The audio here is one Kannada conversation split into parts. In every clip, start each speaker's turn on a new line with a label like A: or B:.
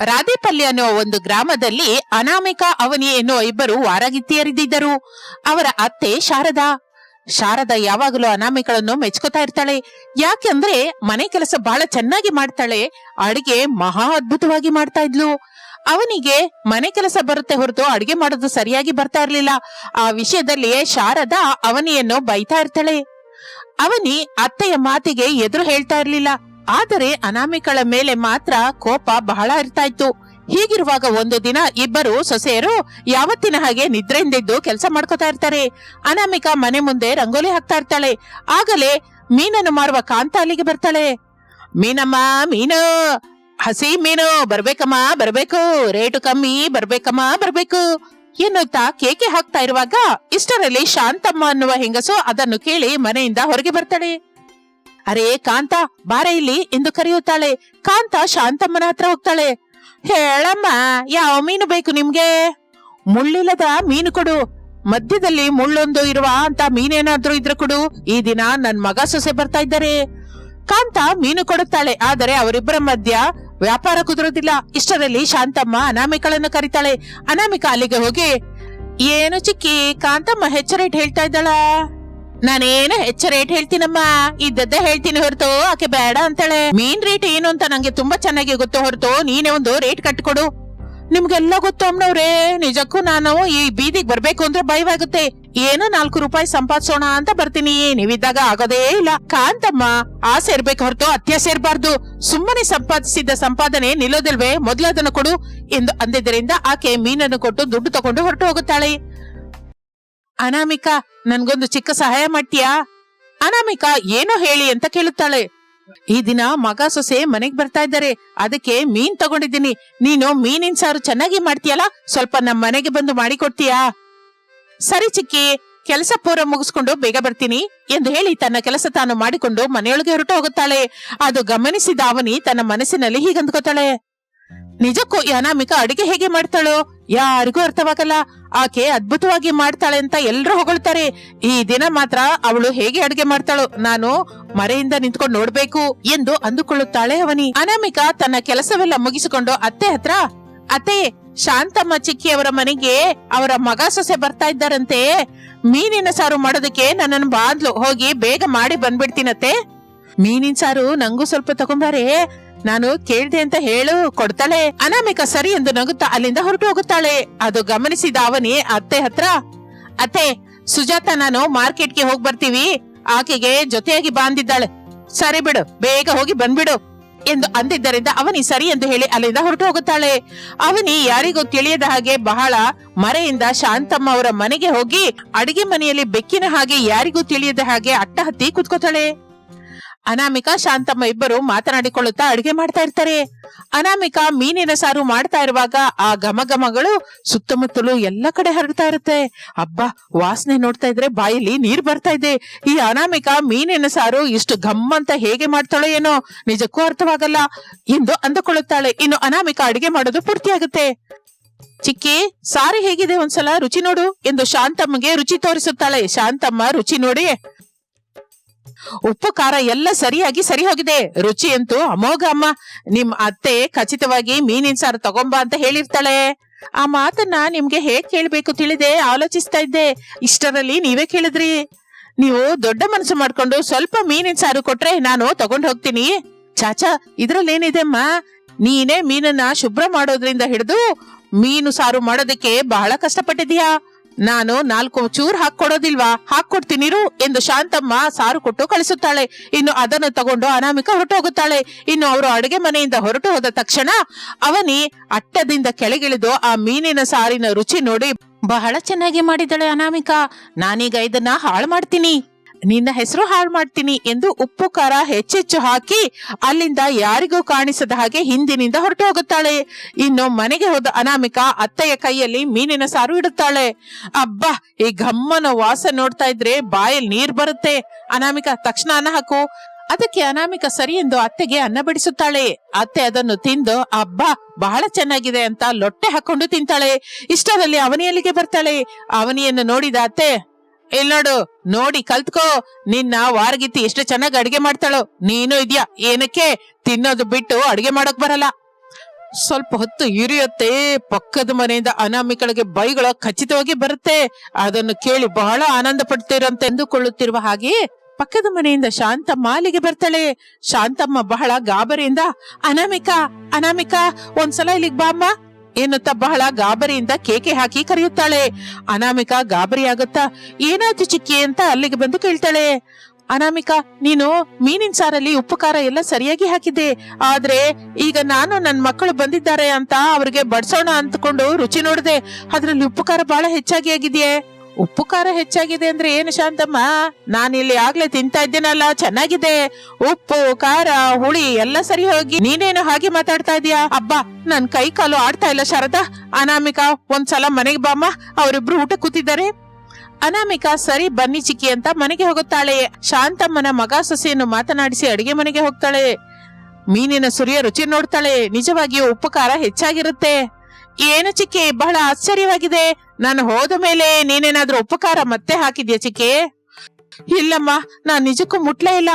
A: ರಾಧೇಪಲ್ಲಿ ಅನ್ನೋ ಒಂದು ಗ್ರಾಮದಲ್ಲಿ ಅನಾಮಿಕ ಅವನಿ ಎನ್ನುವ ಇಬ್ಬರು ವಾರಗಿತ್ತಿಯರಿದ್ದರು ಅವರ ಅತ್ತೆ ಶಾರದಾ. ಶಾರದಾ ಯಾವಾಗಲೂ ಅನಾಮಿಕಳನ್ನು ಮೆಚ್ಕೋತಾ ಇರ್ತಾಳೆ. ಯಾಕೆಂದ್ರೆ ಮನೆ ಕೆಲಸ ಬಹಳ ಚೆನ್ನಾಗಿ ಮಾಡ್ತಾಳೆ. ಅಡಿಗೆ ಮಹಾ ಅದ್ಭುತವಾಗಿ ಮಾಡ್ತಾ ಇದ್ಲು. ಅವನಿಗೆ ಮನೆ ಕೆಲಸ ಬರುತ್ತೆ ಹೊರತು ಅಡಿಗೆ ಮಾಡೋದು ಸರಿಯಾಗಿ ಬರ್ತಾ ಇರ್ಲಿಲ್ಲ. ಆ ವಿಷಯದಲ್ಲಿಯೇ ಶಾರದಾ ಅವನಿಯನ್ನು ಬೈತಾ ಇರ್ತಾಳೆ. ಅವನಿ ಅತ್ತೆಯ ಮಾತಿಗೆ ಎದುರು ಹೇಳ್ತಾ ಇರ್ಲಿಲ್ಲ. ಆದರೆ ಅನಾಮಿಕಳ ಮೇಲೆ ಮಾತ್ರ ಕೋಪ ಬಹಳ ಇರ್ತಾ ಇತ್ತು ಹೀಗಿರುವಾಗ ಒಂದು ದಿನ ಇಬ್ಬರು ಸೊಸೆಯರು ಯಾವತ್ತಿನ ಹಾಗೆ ನಿದ್ರೆಯಿಂದಿದ್ದು ಕೆಲಸ ಮಾಡ್ಕೋತಾ ಇರ್ತಾರೆ. ಅನಾಮಿಕಾ ಮನೆ ಮುಂದೆ ರಂಗೋಲಿ ಹಾಕ್ತಾ ಇರ್ತಾಳೆ. ಆಗಲೇ ಮೀನನ್ನು ಮಾರುವ ಕಾಂತ ಅಲ್ಲಿಗೆ ಬರ್ತಾಳೆ. ಮೀನಮ್ಮ, ಮೀನು! ಹಸಿ ಮೀನು! ಬರ್ಬೇಕಮ್ಮ, ಬರ್ಬೇಕು! ರೇಟು ಕಮ್ಮಿ, ಬರ್ಬೇಕಮ್ಮ, ಬರ್ಬೇಕು! ಎನ್ನುತ್ತಾ ಕೇಕೆ ಹಾಕ್ತಾ ಇರುವಾಗ ಇಷ್ಟರಲ್ಲಿ ಶಾಂತಮ್ಮ ಅನ್ನುವ ಹೆಂಗಸು ಅದನ್ನು ಕೇಳಿ ಮನೆಯಿಂದ ಹೊರಗೆ ಬರ್ತಾಳೆ. ಅರೇ ಕಾಂತ, ಬಾರೆ ಇಲ್ಲಿ ಎಂದು ಕರೆಯುತ್ತಾಳೆ. ಕಾಂತ ಶಾಂತಮ್ಮನ ಹತ್ರ ಹೋಗ್ತಾಳೆ. ಹೇಳಮ್ಮ, ಯಾವ ಮೀನು ಬೇಕು ನಿಮ್ಗೆ? ಮುಳ್ಳಿಲ್ಲದ ಮೀನು ಕೊಡು. ಮಧ್ಯದಲ್ಲಿ ಮುಳ್ಳೊಂದು ಇರುವ ಅಂತ ಮೀನೇನಾದ್ರೂ ಇದ್ರೆ ಕೊಡು. ಈ ದಿನ ನನ್ ಮಗ ಸೊಸೆ ಬರ್ತಾ ಇದ್ದಾರೆ. ಕಾಂತ ಮೀನು ಕೊಡುತ್ತಾಳೆ, ಆದರೆ ಅವರಿಬ್ಬರ ಮಧ್ಯ ವ್ಯಾಪಾರ ಕುದುರೋದಿಲ್ಲ. ಇಷ್ಟರಲ್ಲಿ ಶಾಂತಮ್ಮ ಅನಾಮಿಕಳನ್ನು ಕರೀತಾಳೆ. ಅನಾಮಿಕ ಅಲ್ಲಿಗೆ ಹೋಗಿ, ಏನು ಚಿಕ್ಕಿ, ಕಾಂತಮ್ಮ ಹೆಚ್ಚು ಹೇಳ್ತಾ ಇದ್ದಾಳ? ನಾನೇನು ಹೆಚ್ಚ ರೇಟ್ ಹೇಳ್ತೀನಮ್ಮ? ಇದ್ದದ್ದೇ ಹೇಳ್ತೀನಿ ಹೊರತು, ಆಕೆ ಬೇಡ ಅಂತಾಳೆ. ಮೀನ್ ರೇಟ್ ಏನು ಅಂತ ನಂಗೆ ತುಂಬಾ ಚೆನ್ನಾಗಿ ಗೊತ್ತು ಹೊರತು, ನೀನೇ ಒಂದು ರೇಟ್ ಕಟ್ಕೊಡು. ನಿಮ್ಗೆಲ್ಲ ಗೊತ್ತು ಅಮ್ಮನವ್ರೆ. ನಿಜಕ್ಕೂ ನಾನು ಈ ಬೀದಿಗೆ ಬರ್ಬೇಕು ಅಂದ್ರೆ ಭಯವಾಗುತ್ತೆ. ಏನೋ ನಾಲ್ಕು ರೂಪಾಯಿ ಸಂಪಾದಿಸೋಣ ಅಂತ ಬರ್ತೀನಿ. ನೀವಿದ್ದಾಗ ಆಗೋದೇ ಇಲ್ಲ. ಕಾಂತಮ್ಮ, ಆಸೆ ಇರ್ಬೇಕು ಹೊರತು, ಅತ್ಯಾಸೆ ಇರಬಾರ್ದು. ಸುಮ್ಮನೆ ಸಂಪಾದಿಸಿದ ಸಂಪಾದನೆ ನಿಲ್ಲೋದಿಲ್ವೇ? ಮೊದಲದನ್ನು ಕೊಡು ಎಂದು ಅಂದಿದ್ದರಿಂದ ಆಕೆ ಮೀನನ್ನು ಕೊಟ್ಟು ದುಡ್ಡು ತಗೊಂಡು ಹೊರಟು ಹೋಗುತ್ತಾಳೆ. ಅನಾಮಿಕಾ, ನನ್ಗೊಂದು ಚಿಕ್ಕ ಸಹಾಯ ಮಾಡ್ತೀಯಾ? ಅನಾಮಿಕಾ, ಏನು ಹೇಳಿ ಅಂತ ಕೇಳುತ್ತಾಳೆ. ಈ ದಿನ ಮಗ ಸೊಸೆ ಮನೆಗ್ ಬರ್ತಾ ಇದ್ದಾರೆ. ಅದಕ್ಕೆ ಮೀನ್ ತಗೊಂಡಿದ್ದೀನಿ. ನೀನು ಮೀನಿನ ಸಾರು ಚೆನ್ನಾಗಿ ಮಾಡ್ತೀಯಲ್ಲ? ಸ್ವಲ್ಪ ನಮ್ಮ ಮನೆಗೆ ಬಂದು ಮಾಡಿಕೊಡ್ತೀಯಾ ಸರಿ ಚಿಕ್ಕಿ, ಕೆಲಸ ಪೂರ ಮುಗಿಸ್ಕೊಂಡು ಬೇಗ ಬರ್ತೀನಿ ಎಂದು ಹೇಳಿ ತನ್ನ ಕೆಲಸ ತಾನು ಮಾಡಿಕೊಂಡು ಮನೆಯೊಳಗೆ ಹೊರಟು ಹೋಗುತ್ತಾಳೆ. ಅದು ಗಮನಿಸಿದ ಅವನಿ ತನ್ನ ಮನಸ್ಸಿನಲ್ಲಿ ಹೀಗಂದ್ಕೋತಾಳೆ. ನಿಜಕ್ಕೂ ಅನಾಮಿಕ ಅಡಿಗೆ ಹೇಗೆ ಮಾಡ್ತಾಳೋ? ಯಾರಿಗೂ ಅರ್ಥವಾಗಲ್ಲ. ಆಕೆ ಅದ್ಭುತವಾಗಿ ಮಾಡ್ತಾಳೆ ಅಂತ ಎಲ್ರು ಹೊಗಳ್ತಾರೆ. ಈ ದಿನ ಮಾತ್ರ ಅವಳು ಹೇಗೆ ಅಡಿಗೆ ಮಾಡ್ತಾಳೋ ನಾನು ಮರೆಯಿಂದ ನಿಂತ್ಕೊಂಡು ನೋಡ್ಬೇಕು ಎಂದು ಅಂದುಕೊಳ್ಳುತ್ತಾಳೆ ಅವನಿ. ಅನಾಮಿಕ ತನ್ನ ಕೆಲಸವೆಲ್ಲ ಮುಗಿಸಿಕೊಂಡು ಅತ್ತೆ ಹತ್ರ, ಅತ್ತೆ, ಶಾಂತಮ್ಮ ಚಿಕ್ಕಿಯವರ ಮನೆಗೆ ಅವರ ಮಗ ಸೊಸೆ ಬರ್ತಾ ಇದ್ದಾರಂತೆ. ಮೀನಿನ ಸಾರು ಮಾಡೋದಕ್ಕೆ ನನ್ನನ್ನು ಬಾದ್ಲು. ಹೋಗಿ ಬೇಗ ಮಾಡಿ ಬಂದ್ಬಿಡ್ತೀನತ್ತೆ. ಮೀನಿನ ಸಾರು ನಂಗೂ ಸ್ವಲ್ಪ ತಗೊಂಬಾರೆ. ನಾನು ಕೇಳ್ದೆ ಅಂತ ಹೇಳು, ಕೊಡ್ತಾಳೆ. ಅನಾಮಿಕ ಸರಿ ಎಂದು ನಗುತ್ತಾ ಅಲ್ಲಿಂದ ಹೊರಟು ಹೋಗುತ್ತಾಳೆ. ಅದು ಗಮನಿಸಿದ ಅವನಿ, ಅತ್ತೆ ಹತ್ರ? ಅತ್ತೆ, ಸುಜಾತ ನಾನು ಮಾರ್ಕೆಟ್ಗೆ ಹೋಗಿ ಬರ್ತೀವಿ. ಆಕೆಗೆ ಜೊತೆಯಾಗಿ ಬಾಂದಿದ್ದಾಳೆ ಸರಿ ಬಿಡು, ಬೇಗ ಹೋಗಿ ಬಂದ್ಬಿಡು. ಎಂದು ಅಂದಿದ್ದರಿಂದ ಅವನಿ ಸರಿ ಎಂದು ಹೇಳಿ ಅಲ್ಲಿಂದ ಹೊರಟು ಹೋಗುತ್ತಾಳೆ. ಅವನಿ ಯಾರಿಗೂ ತಿಳಿಯದ ಹಾಗೆ ಬಹಳ ಮರೆಯಿಂದ ಶಾಂತಮ್ಮ ಅವರ ಮನೆಗೆ ಹೋಗಿ ಅಡಿಗೆ ಮನೆಯಲ್ಲಿ ಬೆಕ್ಕಿನ ಹಾಗೆ ಯಾರಿಗೂ ತಿಳಿಯದ ಹಾಗೆ ಅಟ್ಟ ಹತ್ತಿ ಕುತ್ಕೋತಾಳೆ. ಅನಾಮಿಕಾ ಶಾಂತಮ್ಮ ಇಬ್ಬರು ಮಾತನಾಡಿಕೊಳ್ಳುತ್ತಾ ಅಡಿಗೆ ಮಾಡ್ತಾ ಇರ್ತಾರೆ. ಅನಾಮಿಕಾ ಮೀನಿನ ಸಾರು ಮಾಡ್ತಾ ಇರುವಾಗ ಆ ಘಮಘಮಗಳು ಸುತ್ತಮುತ್ತಲು ಎಲ್ಲ ಕಡೆ ಹರಡ್ತಾ ಇರುತ್ತೆ. ಅಬ್ಬಾ, ವಾಸನೆ ನೋಡ್ತಾ ಇದ್ರೆ ಬಾಯಲ್ಲಿ ನೀರ್ ಬರ್ತಾ ಇದೆ. ಈ ಅನಾಮಿಕಾ ಮೀನಿನ ಸಾರು ಇಷ್ಟು ಘಮ್ ಅಂತ ಹೇಗೆ ಮಾಡ್ತಾಳೋ ಏನೋ ನಿಜಕ್ಕೂ ಅರ್ಥವಾಗಲ್ಲ. ಎಂದು ಅಂದುಕೊಳ್ಳುತ್ತಾಳೆ. ಇನ್ನು ಅನಾಮಿಕಾ ಅಡಿಗೆ ಮಾಡೋದು ಪೂರ್ತಿಯಾಗುತ್ತೆ. ಚಿಕ್ಕಿ, ಸಾರು ಹೇಗಿದೆ ಒಂದ್ಸಲ? ರುಚಿ ನೋಡು ಎಂದು ಶಾಂತಮ್ಮಗೆ ರುಚಿ ತೋರಿಸುತ್ತಾಳೆ. ಶಾಂತಮ್ಮ ರುಚಿ ನೋಡಿ ಉಪ್ಪು, ಖಾರ ಎಲ್ಲ ಸರಿಯಾಗಿ ಸರಿ ಹೋಗಿದೆ ರುಚಿ ಅಂತೂ ಅಮೋಘ ಅಮ್ಮ. ನಿಮ್ ಅತ್ತೆ ಖಚಿತವಾಗಿ ಮೀನಿನ ಸಾರು ತಗೊಂಬ ಅಂತ ಹೇಳಿರ್ತಾಳೆ. ಆ ಮಾತನ್ನ ನಿಮ್ಗೆ ಹೇಗ್ ಕೇಳ್ಬೇಕು ತಿಳಿದೆ? ಆಲೋಚಿಸ್ತಾ ಇದ್ದೆ. ಇಷ್ಟರಲ್ಲಿ ನೀವೇ ಕೇಳಿದ್ರಿ. ನೀವು ದೊಡ್ಡ ಮನಸ್ಸು ಮಾಡ್ಕೊಂಡು ಸ್ವಲ್ಪ ಮೀನಿನ ಸಾರು ಕೊಟ್ರೆ ನಾನು ತಗೊಂಡ್ ಹೋಗ್ತೀನಿ. ಚಾಚಾ, ಇದ್ರಲ್ಲೇನಿದೆ ಅಮ್ಮ? ನೀನೇ ಮೀನನ್ನ ಶುಭ್ರ ಮಾಡೋದ್ರಿಂದ ಹಿಡಿದು ಮೀನು ಸಾರು ಮಾಡೋದಕ್ಕೆ ಬಹಳ ಕಷ್ಟಪಟ್ಟಿದ್ಯಾ ನಾನು ನಾಲ್ಕು ಚೂರ್ ಹಾಕೊಡೋದಿಲ್ವಾ ಹಾಕೊಡ್ತೀನಿರು ಎಂದು ಶಾಂತಮ್ಮ ಸಾರು ಕೊಟ್ಟು ಕಳಿಸುತ್ತಾಳೆ. ಇನ್ನು ಅದನ್ನು ತಗೊಂಡು ಅನಾಮಿಕ ಹೊರಟು ಹೋಗುತ್ತಾಳೆ ಇನ್ನು ಅವರು ಅಡುಗೆ ಮನೆಯಿಂದ ಹೊರಟು ಹೋದ ತಕ್ಷಣ ಅವನಿ ಅಟ್ಟದಿಂದ ಕೆಳಗಿಳಿದು ಆ ಮೀನಿನ ಸಾರಿನ ರುಚಿ ನೋಡಿ ಬಹಳ ಚೆನ್ನಾಗಿ ಮಾಡಿದಳೆ ಅನಾಮಿಕ. ನಾನೀಗ ಇದನ್ನ ಹಾಳು ಮಾಡ್ತೀನಿ. ನಿನ್ನ ಹೆಸರು ಹಾಳು ಮಾಡ್ತೀನಿ ಎಂದು ಉಪ್ಪು ಖಾರ ಹೆಚ್ಚೆಚ್ಚು ಹಾಕಿ ಅಲ್ಲಿಂದ ಯಾರಿಗೂ ಕಾಣಿಸದ ಹಾಗೆ ಹಿಂದಿನಿಂದ ಹೊರಟು ಹೋಗುತ್ತಾಳೆ. ಇನ್ನು ಮನೆಗೆ ಹೋದ ಅನಾಮಿಕ ಅತ್ತೆಯ ಕೈಯಲ್ಲಿ ಮೀನಿನ ಸಾರು ಇಡುತ್ತಾಳೆ. ಅಬ್ಬಾ, ಈ ಘಮ್ಮನ ವಾಸ ನೋಡ್ತಾ ಇದ್ರೆ ಬಾಯಲ್ಲಿ ನೀರ್ ಬರುತ್ತೆ. ಅನಾಮಿಕ, ತಕ್ಷಣ ಅನ್ನ ಹಾಕು. ಅದಕ್ಕೆ ಅನಾಮಿಕ ಸರಿ ಎಂದು ಅತ್ತೆಗೆ ಅನ್ನ ಬಿಡಿಸುತ್ತಾಳೆ. ಅತ್ತೆ ಅದನ್ನು ತಿಂದು, ಅಬ್ಬಾ, ಬಹಳ ಚೆನ್ನಾಗಿದೆ ಅಂತ ಲೊಟ್ಟೆ ಹಾಕೊಂಡು ತಿಂತಾಳೆ. ಇಷ್ಟರಲ್ಲಿ ಅವನಿಯಲ್ಲಿಗೆ ಬರ್ತಾಳೆ. ಅವನಿಯನ್ನು ನೋಡಿದ ಅತ್ತೆ ಇಲ್ ನೋಡು, ನೋಡಿ, ಕಲ್ತ್ಕೋ. ನಿನ್ನ ವಾರಗಿತ್ತಿ ಎಷ್ಟು ಚೆನ್ನಾಗಿ ಅಡಿಗೆ ಮಾಡ್ತಾಳು. ನೀನು ಇದ್ಯಾ? ಏನಕ್ಕೆ? ತಿನ್ನೋದು ಬಿಟ್ಟು ಅಡಿಗೆ ಮಾಡಕ್ ಬರಲ್ಲ. ಸ್ವಲ್ಪ ಹೊತ್ತು ಇರಿಯತ್ತೆ, ಪಕ್ಕದ ಮನೆಯಿಂದ ಅನಾಮಿಕಳಿಗೆ ಬೈಗಳ ಖಚಿತವಾಗಿ ಬರುತ್ತೆ. ಅದನ್ನು ಕೇಳಿ ಬಹಳ ಆನಂದ ಪಡ್ತಿರಂತೆ ಎಂದುಕೊಳ್ಳುತ್ತಿರುವ ಹಾಗೆ ಪಕ್ಕದ ಮನೆಯಿಂದ ಶಾಂತಮ್ಮ ಅಲ್ಲಿಗೆ ಬರ್ತಾಳೆ. ಶಾಂತಮ್ಮ ಬಹಳ ಗಾಬರಿಯಿಂದ, ಅನಾಮಿಕಾ ಅನಾಮಿಕಾ, ಒಂದ್ಸಲ ಇಲ್ಲಿಗೆ ಬಾಮ್ಮ. ಎನ್ನುತ್ತಾ ಬಹಳ ಗಾಬರಿಯಿಂದ ಕೇಕೆ ಹಾಕಿ ಕರೆಯುತ್ತಾಳೆ. ಅನಾಮಿಕಾ ಗಾಬರಿ ಆಗುತ್ತಾ ಏನಾಯ್ತು ಚಿಕ್ಕಿ ಅಂತ ಅಲ್ಲಿಗೆ ಬಂದು ಕೇಳ್ತಾಳೆ. ಅನಾಮಿಕಾ, ನೀನು ಮೀನಿನ ಸಾರಲ್ಲಿ ಉಪ್ಪು ಖಾರ ಎಲ್ಲ ಸರಿಯಾಗಿ ಹಾಕಿದ್ದೆ. ಆದ್ರೆ ಈಗ ನಾನು ನನ್ನ ಮಕ್ಕಳು ಬಂದಿದ್ದಾರೆ ಅಂತ ಅವ್ರಿಗೆ ಬಡ್ಸೋಣ ಅಂದ್ಕೊಂಡು ರುಚಿ ನೋಡಿದೆ. ಅದ್ರಲ್ಲಿ ಉಪ್ಪು ಖಾರ ಬಹಳ ಹೆಚ್ಚಾಗಿ ಆಗಿದೆಯೇ? ಉಪ್ಪು ಖಾರ ಹೆಚ್ಚಾಗಿದೆ ಅಂದ್ರೆ ಏನು ಶಾಂತಮ್ಮ? ನಾನು ಇಲ್ಲಿ ಆಗ್ಲೇ ತಿಂತಾ ಇದ್ದೀನಲ್ಲ, ಚೆನ್ನಾಗಿದೆ. ಉಪ್ಪು, ಖಾರ, ಹುಳಿ ಎಲ್ಲ ಸರಿ ಹೋಗಿ. ನೀನೇನು ಹಾಗೆ ಮಾತಾಡ್ತಾ ಇದೀಯಾ? ಅಬ್ಬಾ, ನನ್ ಕೈ ಕಾಲು ಆಡ್ತಾ ಇಲ್ಲ ಶಾರದಾ. ಅನಾಮಿಕಾ, ಒಂದ್ಸಲ ಮನೆಗೆ ಬಾಮ್ಮ. ಅವರಿಬ್ರು ಊಟ ಕೂತಿದ್ದಾರೆ. ಅನಾಮಿಕಾ, ಸರಿ ಬನ್ನಿ ಚಿಕ್ಕಿ ಅಂತ ಮನೆಗೆ ಹೋಗುತ್ತಾಳೆ. ಶಾಂತಮ್ಮನ ಮಗ ಸೊಸೆಯನ್ನು ಮಾತನಾಡಿಸಿ ಅಡಿಗೆ ಮನೆಗೆ ಹೋಗ್ತಾಳೆ. ಮೀನಿನ ಸುರಿಯ ರುಚಿ ನೋಡ್ತಾಳೆ. ನಿಜವಾಗಿಯೂ ಉಪ್ಪು ಖಾರ ಹೆಚ್ಚಾಗಿರುತ್ತೆ. ಏನು ಚಿಕ್ಕಿ? ಬಹಳ ಆಶ್ಚರ್ಯವಾಗಿದೆ. ನಾನು ಹೋದ ಮೇಲೆ ನೀನೇನಾದ್ರೂ ಉಪಕಾರ ಮತ್ತೆ ಹಾಕಿದ್ಯಾ ಚಿಕ್ಕಿ? ಇಲ್ಲಮ್ಮ, ನಾನ್ ನಿಜಕ್ಕೂ ಮುಟ್ಲೇ ಇಲ್ಲ.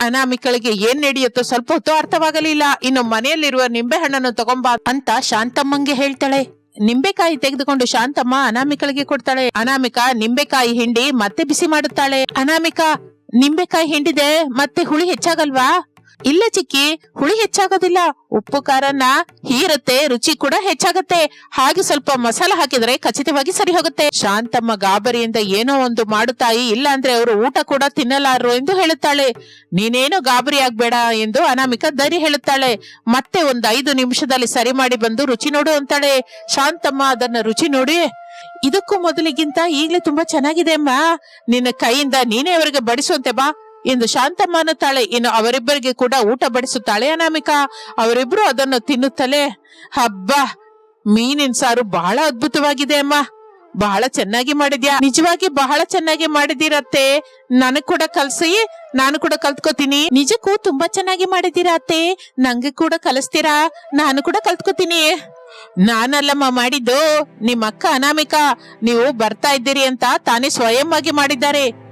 A: ಅನಾಮಿಕಳಿಗೆ ಏನ್ ನಡೆಯುತ್ತೋ ಸ್ವಲ್ಪ ಹೊತ್ತು ಅರ್ಥವಾಗಲಿಲ್ಲ. ಇನ್ನು ಮನೆಯಲ್ಲಿರುವ ನಿಂಬೆ ಹಣ್ಣನ್ನು ತಗೊಂಬಾ ಅಂತ ಶಾಂತಮ್ಮಂಗೆ ಹೇಳ್ತಾಳೆ. ನಿಂಬೆಕಾಯಿ ತೆಗೆದುಕೊಂಡು ಶಾಂತಮ್ಮ ಅನಾಮಿಕಳಿಗೆ ಕೊಡ್ತಾಳೆ. ಅನಾಮಿಕ ನಿಂಬೆಕಾಯಿ ಹಿಂಡಿ ಮತ್ತೆ ಬಿಸಿ ಮಾಡುತ್ತಾಳೆ. ಅನಾಮಿಕ, ನಿಂಬೆಕಾಯಿ ಹಿಂಡಿದೆ, ಮತ್ತೆ ಹುಳಿ ಹೆಚ್ಚಾಗಲ್ವಾ? ಇಲ್ಲ ಚಿಕ್ಕಿ, ಹುಳಿ ಹೆಚ್ಚಾಗೋದಿಲ್ಲ. ಉಪ್ಪು ಖಾರನ ಹೀರುತ್ತೆ, ರುಚಿ ಕೂಡ ಹೆಚ್ಚಾಗತ್ತೆ. ಹಾಗೆ ಸ್ವಲ್ಪ ಮಸಾಲ ಹಾಕಿದ್ರೆ ಖಚಿತವಾಗಿ ಸರಿ ಹೋಗುತ್ತೆ. ಶಾಂತಮ್ಮ ಗಾಬರಿಯಿಂದ ಏನೋ ಒಂದು ಮಾಡುತ್ತಾಯಿ ಇಲ್ಲ ಅಂದ್ರೆ ಅವರು ಊಟ ಕೂಡ ತಿನ್ನಲಾರರು ಎಂದು ಹೇಳುತ್ತಾಳೆ. ನೀನೇನು ಗಾಬರಿ ಆಗ್ಬೇಡ ಎಂದು ಅನಾಮಿಕ ದರಿ ಹೇಳುತ್ತಾಳೆ. ಮತ್ತೆ ಒಂದ್ ಐದು ನಿಮಿಷದಲ್ಲಿ ಸರಿ ಮಾಡಿ ಬಂದು ರುಚಿ ನೋಡು ಅಂತಾಳೆ. ಶಾಂತಮ್ಮ ಅದನ್ನ ರುಚಿ ನೋಡಿ, ಇದಕ್ಕೂ ಮೊದಲಿಗಿಂತ ಈಗ್ಲೇ ತುಂಬಾ ಚೆನ್ನಾಗಿದೆ ಅಮ್ಮ. ನಿನ್ನ ಕೈಯಿಂದ ನೀನೇ ಅವರಿಗೆ ಬಡಿಸುವಂತೆ ಬಾ. ಎಂದು ಶಾಂತಮ್ಮ ಇನ್ನು ಅವರಿಬ್ಬರಿಗೆ ಕೂಡ ಊಟ ಬಡಿಸುತ್ತಾಳೆ ಅನಾಮಿಕಾ. ಅವರಿಬ್ರು ಅದನ್ನು ತಿನ್ನುತ್ತಲೇ, ಹಬ್ಬ, ಮೀನಿನ ಸಾರು ಬಹಳ ಅದ್ಭುತವಾಗಿದೆ ಅಮ್ಮ. ಬಹಳ ಚೆನ್ನಾಗಿ ಮಾಡಿದ್ಯಾ. ನಿಜವಾಗಿ ಬಹಳ ಚೆನ್ನಾಗಿ ಮಾಡಿದಿರತ್ತೆ ನನಗ್ ಕೂಡ ಕಲ್ಸಿ, ನಾನು ಕೂಡ ಕಲ್ತ್ಕೋತೀನಿ. ನಿಜಕ್ಕೂ ತುಂಬಾ ಚೆನ್ನಾಗಿ ಮಾಡಿದೀರ ಅತ್ತೆ? ನಂಗೆ ಕೂಡ ಕಲಿಸ್ತೀರಾ? ನಾನು ಕೂಡ ಕಲ್ತ್ಕೋತೀನಿ. ನಾನಲ್ಲಮ್ಮ ಮಾಡಿದ್ದು ನಿಮ್ಮ ಅಕ್ಕ ಅನಾಮಿಕಾ. ನೀವು ಬರ್ತಾ ಇದ್ದೀರಿ ಅಂತ ತಾನೇ ಸ್ವಯಂ ಆಗಿ ಮಾಡಿದ್ದಾರೆ.